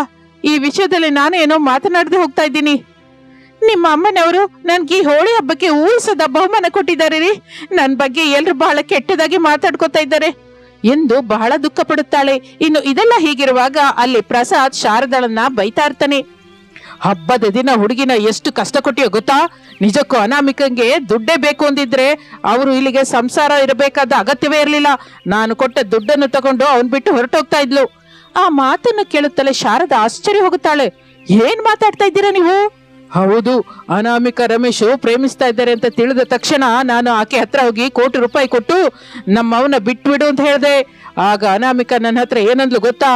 A: ಈ ವಿಷಯದಲ್ಲಿ ನಾನು ಏನೋ ಮಾತನಾಡದೆ ಹೋಗ್ತಾ ಇದ್ದೀನಿ. ನಿಮ್ಮ ಅಮ್ಮನವರು ನನ್ಗೆ ಈ ಹೋಳಿ ಹಬ್ಬಕ್ಕೆ ಊಹಿಸದ ಬಹುಮಾನ ಕೊಟ್ಟಿದ್ದಾರೆ ರೀ. ನನ್ನ ಬಗ್ಗೆ ಎಲ್ಲರೂ ಬಹಳ ಕೆಟ್ಟದಾಗಿ ಮಾತಾಡ್ಕೊತಾ ಇದ್ದಾರೆ. ಎಂದು ಬಹಳ ದುಃಖ ಪಡುತ್ತಾಳೆ. ಇನ್ನು ಇದೆಲ್ಲ ಹೀಗಿರುವಾಗ ಅಲ್ಲಿ ಪ್ರಸಾದ್ ಶಾರದಳನ್ನ ಬೈತಾ ಇರ್ತಾನೆ. ಹಬ್ಬದ ದಿನ ಹುಡುಗಿನ ಎಷ್ಟು ಕಷ್ಟ ಕೊಟ್ಟಿಯೋ ಗೊತ್ತಾ? ನಿಜಕ್ಕೂ ಅನಾಮಿಕಂಗೆ ದುಡ್ಡೇ ಬೇಕು ಅಂದಿದ್ರೆ ಅವರು ಇಲ್ಲಿಗೆ ಸಂಸಾರ ಇರಬೇಕಾದ ಅಗತ್ಯವೇ ಇರಲಿಲ್ಲ. ನಾನು ಕೊಟ್ಟ ದುಡ್ಡನ್ನು ತಗೊಂಡು ಅವನ್ ಬಿಟ್ಟು ಹೊರಟೋಗ್ತಾ ಇದ್ಲು. ಆ ಮಾತನ್ನು ಕೇಳುತ್ತಲೇ ಶಾರದ ಆಶ್ಚರ್ಯ ಹೋಗುತ್ತಾಳೆ. ಏನ್ ಮಾತಾಡ್ತಾ ಇದ್ದೀರಾ ನೀವು? ಹೌದು, ಅನಾಮಿಕ ರಮೇಶ್ ಪ್ರೇಮಿಸ್ತಾ ಇದ್ದಾರೆ ಅಂತ ತಿಳಿದ ತಕ್ಷಣ ನಾನು ಆಕೆ ಹತ್ರ ಹೋಗಿ ಕೋಟಿ ರೂಪಾಯಿ ಕೊಟ್ಟು ನಮ್ಮವನ ಬಿಟ್ಬಿಡು ಅಂತ ಹೇಳಿದೆ. ಆಗ ಅನಾಮಿಕ ನನ್ನ ಹತ್ರ ಏನಂದ್ಲು ಗೊತ್ತಾ?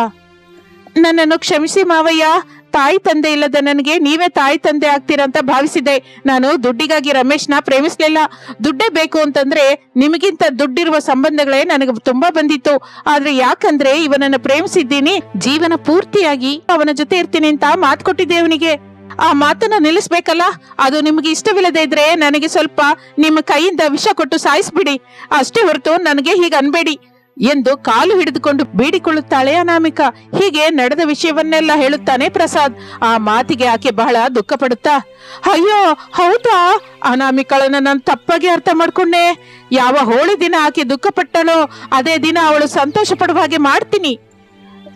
A: ನನ್ನನ್ನು ಕ್ಷಮಿಸಿ ಮಾವಯ್ಯ. ತಾಯಿ ತಂದೆ ಇಲ್ಲದ ನನಗೆ ನೀವೇ ತಾಯಿ ತಂದೆ ಆಗ್ತೀರಂತ ಭಾವಿಸಿದೆ. ನಾನು ದುಡ್ಡಿಗಾಗಿ ರಮೇಶ್ನ ಪ್ರೇಮಿಸ್ಲಿಲ್ಲ. ದುಡ್ಡೇ ಬೇಕು ಅಂತಂದ್ರೆ ನಿಮಗಿಂತ ದುಡ್ಡಿರುವ ಸಂಬಂಧಗಳೇ ನನಗೆ ತುಂಬಾ ಬಂದಿತ್ತು. ಆದ್ರೆ ಯಾಕಂದ್ರೆ ಇವನನ್ನ ಪ್ರೇಮಿಸಿದ್ದೀನಿ, ಜೀವನ ಪೂರ್ತಿಯಾಗಿ ಅವನ ಜೊತೆ ಇರ್ತೀನಿ ಅಂತ ಮಾತು ಕೊಟ್ಟಿದ್ದೆ ಅವನಿಗೆ. ಆ ಮಾತನ್ನ ನಿಲ್ಲಿಸ್ಬೇಕಲ್ಲ? ಅದು ನಿಮಗೆ ಇಷ್ಟವಿಲ್ಲದೆ ಇದ್ರೆ ನನಗೆ ಸ್ವಲ್ಪ ನಿಮ್ಮ ಕೈಯಿಂದ ವಿಷ ಕೊಟ್ಟು ಸಾಯಿಸ್ಬಿಡಿ. ಅಷ್ಟೇ ಹೊರತು ನನಗೆ ಹೀಗೆ ಅನ್ಬೇಡಿ. ಎಂದು ಕಾಲು ಹಿಡಿದುಕೊಂಡು ಬೇಡಿಕೊಳ್ಳುತ್ತಾಳೆ ಅನಾಮಿಕ. ಹೀಗೆ ನಡೆದ ವಿಷಯವನ್ನೆಲ್ಲ ಹೇಳುತ್ತಾನೆ ಪ್ರಸಾದ್. ಆ ಮಾತಿಗೆ ಆಕೆ ಬಹಳ ದುಃಖ ಪಡುತ್ತಾ ಅಯ್ಯೋ, ಹೌದಾ? ಅನಾಮಿಕಳನ್ನ ನಾನು ತಪ್ಪಾಗಿ ಅರ್ಥ ಮಾಡ್ಕೊಂಡೆ. ಯಾವ ಹೋಳಿ ದಿನ ಆಕೆ ದುಃಖ ಪಟ್ಟಳೋ ಅದೇ ದಿನ ಅವಳು ಸಂತೋಷ ಪಡುವ ಹಾಗೆ ಮಾಡ್ತೀನಿ.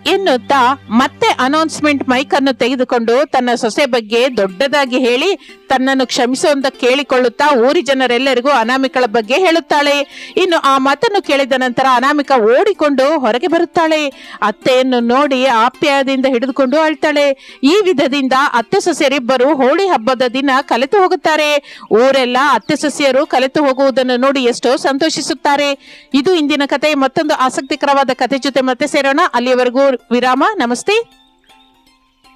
A: ಎನ್ನುತ್ತಾ ಮತ್ತೆ ಅನೌನ್ಸ್ಮೆಂಟ್ ಮೈಕ್ ತೆಗೆದುಕೊಂಡು ತನ್ನ ಸೊಸೆ ಬಗ್ಗೆ ದೊಡ್ಡದಾಗಿ ಹೇಳಿ ತನ್ನನ್ನು ಕ್ಷಮಿಸುವಂತ ಕೇಳಿಕೊಳ್ಳುತ್ತಾ ಊರಿ ಜನರೆಲ್ಲರಿಗೂ ಅನಾಮಿಕಳ ಬಗ್ಗೆ ಹೇಳುತ್ತಾಳೆ. ಇನ್ನು ಆ ಮಾತನ್ನು ಕೇಳಿದ ನಂತರ ಅನಾಮಿಕ ಓಡಿಕೊಂಡು ಹೊರಗೆ ಬರುತ್ತಾಳೆ. ಅತ್ತೆಯನ್ನು ನೋಡಿ ಆಪ್ಯಾಯದಿಂದ ಹಿಡಿದುಕೊಂಡು ಅಳ್ತಾಳೆ. ಈ ವಿಧದಿಂದ ಅತ್ತೆ ಸೊಸೆಯರಿಬ್ಬರು ಹೋಳಿ ಹಬ್ಬದ ದಿನ ಕಲೆತು ಹೋಗುತ್ತಾರೆ. ಊರೆಲ್ಲ ಅತ್ತೆ ಸೊಸೆಯರು ಕಲೆತು ಹೋಗುವುದನ್ನು ನೋಡಿ ಎಷ್ಟೋ ಸಂತೋಷಿಸುತ್ತಾರೆ. ಇದು ಇಂದಿನ ಕತೆ. ಮತ್ತೊಂದು ಆಸಕ್ತಿಕರವಾದ ಕತೆ ಜೊತೆ ಮತ್ತೆ ಸೇರೋಣ. ಅಲ್ಲಿಯವರೆಗೂ విరామ నమస్తే.